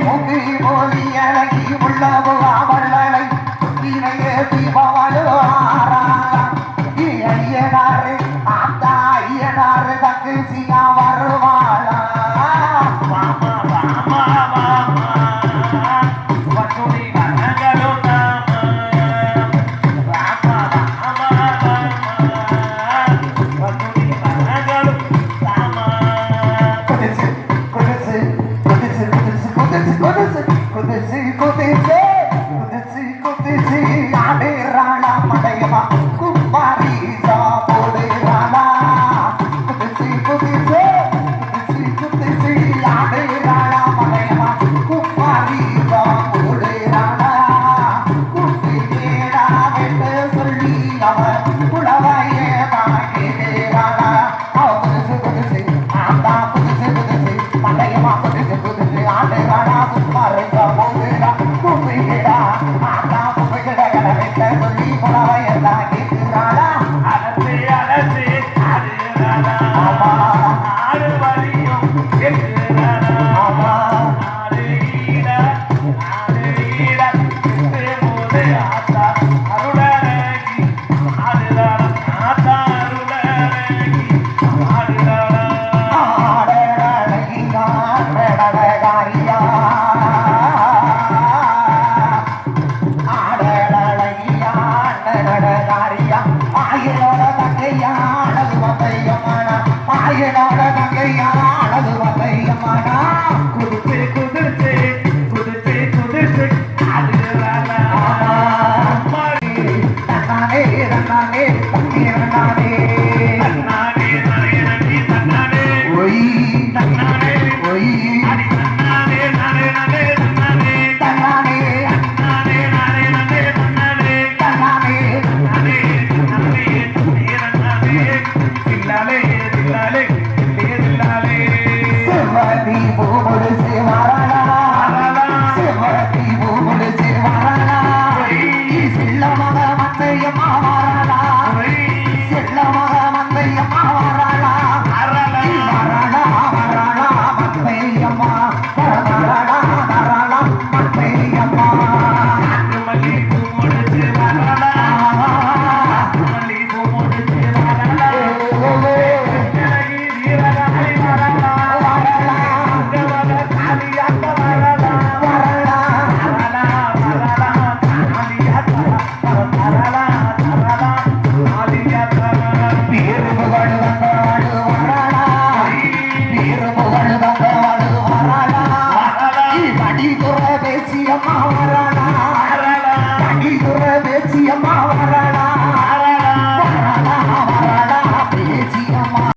மூங்கி போலி அழகி உள்ளவோ அவள் அலை தீனையே தீபாவளி புலவாயே பாடினே சகதி போ அம்மா